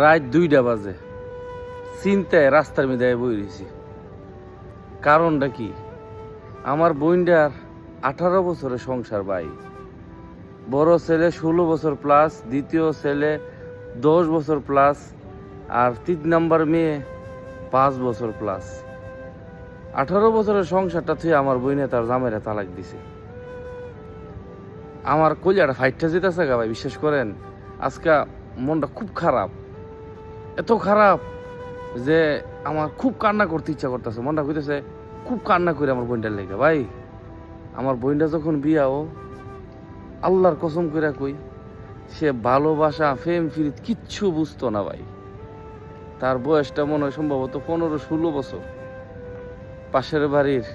রাত দুইটা বাজে। চিন্তায় রাস্তার মধ্যে বই রয়েছি। কারণটা কি? আমার বোনটার আঠারো বছরের সংসার ভাই। বড় ছেলে ষোলো বছর প্লাস দ্বিতীয় ছেলে দশ বছর প্লাস আর তিন নাম্বার মেয়ে পাঁচ বছর প্লাস আঠারো বছরের সংসারটা থেকে আমার বইনে তার জামাইরা তালাক দিছে। আমার কলিয়াটা ফাইটটা যেতেছে গা ভাই, বিশ্বাস করেন? আজকে মনটা খুব খারাপ। এত খারাপ যে আমার খুব কান্না করতে ইচ্ছা করতেছে। মনটা কইতেছে, খুব কান্না করে আমার বোনটার লেগে। ভাই, আমার বোনটা যখন বিয়া বিয়াও আল্লাহর কসম করে কই, সে ভালোবাসা ফেম ফিরিত কিচ্ছু বুঝতো না ভাই। তার বয়সটা মনে হয় সম্ভবত পনেরো ষোলো বছর। পাশের বাড়ির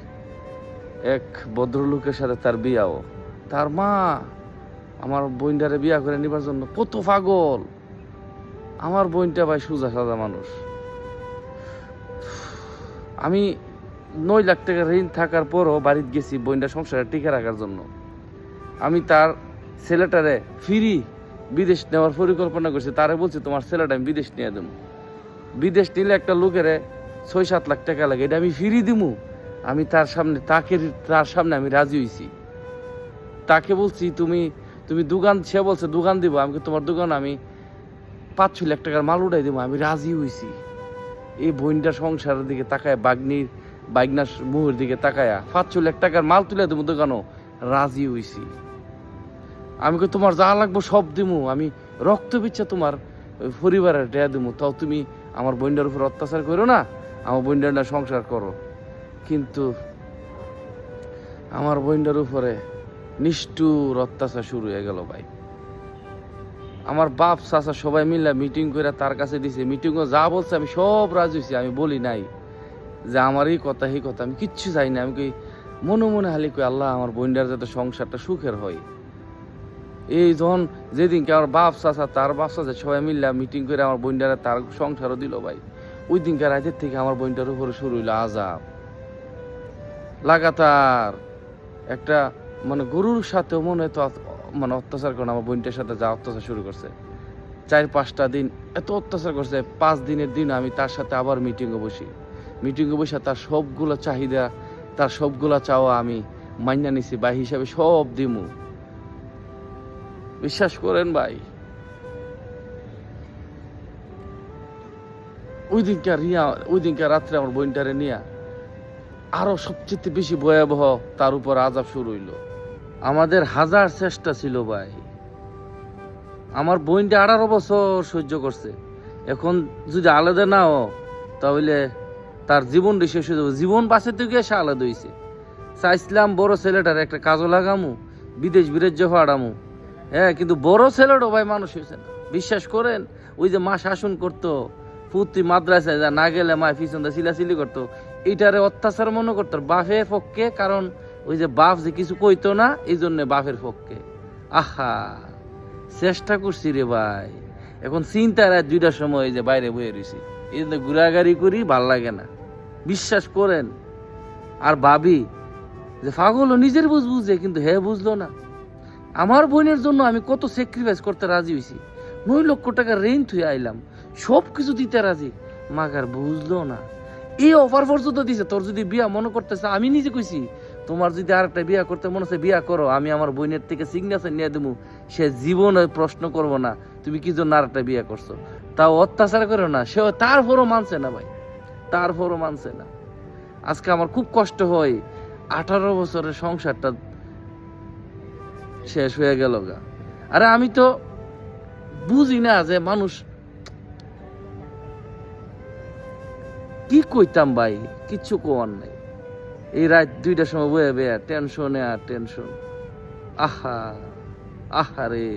এক ভদ্রলোকের সাথে তার বিয়াও তার মা আমার বোনটারে বিয়া করে নিবার জন্য কত পাগল। আমার বোনটা ভাই সুজা সাজা মানুষ। আমি নয় লাখ টাকা ঋণ থাকার পরও বাড়িতে গেছি বোনটা সংসারে টিকে রাখার জন্য। আমি তার ছেলেটারে ফিরি বিদেশ নেওয়ার পরিকল্পনা করছি। তারে বলছি, তোমার ছেলেটা আমি বিদেশ নিয়ে দেবো। বিদেশ নিলে একটা লোকেরে ছয় সাত লাখ টাকা লাগে, এটা আমি ফিরি দিমু। আমি তার সামনে, তাকে, তার সামনে আমি রাজি হয়েছি তাকে বলছি, তুমি তুমি দোকান, সে বলছে, দোকান দিব আমি তোমার দোকান আমি পাঁচ ছয় লাখ টাকার মাল উঠাই দেবো, আমি রাজি হইছি। এই বইনটা সংসারের দিকে তাকায়, বাগনির বাইগনার মুহের দিকে তাকায়া পাঁচ ছয় লাখ টাকার মাল তুলে দেবো দোকানও, রাজি হইছি। আমি তোমার যা লাগবো সব দিমু, আমি রক্ত বিচ্ছা তোমার পরিবারের দেয়া দিমু। তাও তুমি আমার বইন্ডার উপর অত্যাচার করো না, আমার বইন্ডার না সংসার করো। কিন্তু আমার বইন্ডার উপরে নিষ্ঠুর অত্যাচার শুরু হয়ে গেল ভাই। আমার বাপ, চাচা সবাই মিলে মিটিং করে তার কাছে দিছে। মিটিংও যা বলছে আমি সব রাজি হয়েছি, আমি বলি নাই। যে আমার এই কথা এই কথা, আমি কিচ্ছু চাই না। আমি কই, মনে মনে হালি কই, আল্লাহ আমার বইন্ডার যাতে সংসারটা সুখের হয়। এই যখন যেদিনকে আমার বাপ, চাচা, তার বাপ, চাচা সবাই মিললাম মিটিং করে আমার বইন্ডারে তার সংসারও দিল ভাই। ওই দিনকে রাতের থেকে আমার বোনটার উপরে শুরু হইল আজাব লাগাতার একটা মানে গরুর সাথেও মনে তো মানে অত্যাচার করে আমার বোনটার সাথে যা অত্যাচার শুরু করছে। চার পাঁচটা দিন এত অত্যাচার করছে, পাঁচ দিনের দিন আমি তার সাথে আবার মিটিংয়ে বসি। মিটিংয়ে বসে তার সবগুলো চাহিদা, তার সবগুলা চাওয়া আমি মাইনা নিছি বা হিসাবে সব দিমু। বিশ্বাস করেন ভাই। ওই দিনকার রিয়া, ওই দিনকার রাত্রে আমার বোনটারে নিয়া আরও সবচেয়ে বেশি ভয়াবহ তার উপর আজাব শুরু হইল। আমাদের হাজার চেষ্টা ছিল ভাই। আমার বোনটা আঠারো বছর সহ্য করছে। এখন যদি আলাদা না হ তাহলে তার জীবনটা শেষ হয়ে যাবে। জীবন বাঁচাতে গিয়ে সে আলাদা হয়েছে চাইছিলাম বড় ছেলেটার একটা কাজও লাগামু, বিদেশ বিরাজ্য হারামু হ্যাঁ কিন্তু বড় ছেলেটাও ভাই মানুষ হয়েছে না। বিশ্বাস করেন, ওই যে মা শাসন করতো পুত্রি মাদ্রাসায় যা না গেলে মা পিছন দিয়ে সিলাসিলি করতো, এইটারে অত্যাচার মনে করতো। বাপের পক্ষে, কারণ ওই যে বাপ যে কিছু কইতো না, এই জন্য বাপের পক্ষে। আহা, চেষ্টা করছি রে ভাই। এখন চিন্তা রাত দুইটার সময় যে বাইরে বয়ে রয়েছি এই জন্য ঘোরাঘুরি করি, ভালো লাগে না। বিশ্বাস করেন, আর ভাবি, যে পাগল নিজের বুঝ বুঝে, কিন্তু হে বুঝলো না। আমার বোনের জন্য আমি কত স্যাক্রিফাইস করতে রাজি হয়েছি নয় লক্ষ টাকা রেন্ট থুয়ে আইলাম, সব কিছু দিতে রাজি। মাগার বুঝলো না। এই অফার পর্যন্ত দিছে, তোর যদি বিয়া মনে করতেছে, আমি নিজে কইছি তোমার যদি আর একটা বিয়া করতে মনে হচ্ছে, বিয়া করো, আমি আমার বোনের থেকে সিগনেচার নিয়ে দেবো। সে জীবনে প্রশ্ন করব না, তুমি কি জন্য আর একটা বিয়া করছ? তাও অত্যাচার করো না, সে তারপরও মানছে না ভাই, তারপরও মানছে না। আজকে আমার খুব কষ্ট হয়, আঠারো বছরের সংসারটা শেষ হয়ে গেল গা। আরে আমি তো বুঝি না যে মানুষ কি কইতাম ভাই, কিচ্ছু কোয়ার নাই। এই রাত দুইটার সময় বয়ে বেয়া টেনশনে আর টেনশন আহা আহা রে।